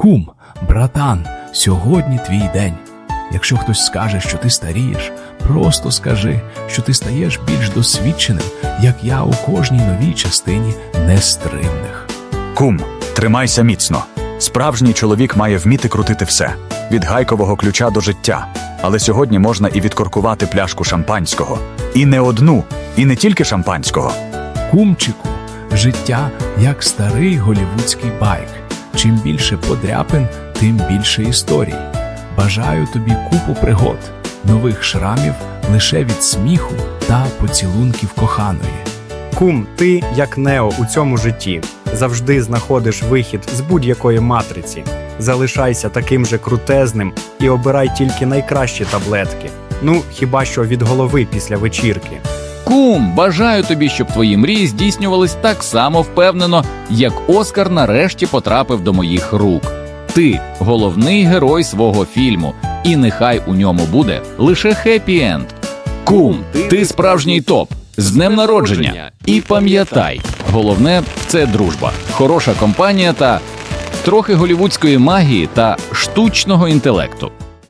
Кум, братан, сьогодні твій день. Якщо хтось скаже, що ти старієш, просто скажи, що ти стаєш більш досвідченим, як я у кожній новій частині нестримних. Кум, тримайся міцно. Справжній чоловік має вміти крутити все від гайкового ключа до життя. Але сьогодні можна і відкоркувати пляшку шампанського. І не одну, і не тільки шампанського. Кумчику, життя як старий голівудський байк. Чим більше подряпин, тим більше історій. Бажаю тобі купу пригод, нових шрамів лише від сміху та поцілунків коханої. Кум, ти, як Нео у цьому житті, завжди знаходиш вихід з будь-якої матриці. Залишайся таким же крутезним і обирай тільки найкращі таблетки. Ну, хіба що від голови після вечірки. Кум, бажаю тобі, щоб твої мрії здійснювались так само впевнено, як Оскар нарешті потрапив до моїх рук. Ти головний герой свого фільму, і нехай у ньому буде лише хеппі-енд. Кум, ти справжній топ. З днем народження. І пам'ятай, головне це дружба, хороша компанія та трохи голівудської магії та штучного інтелекту.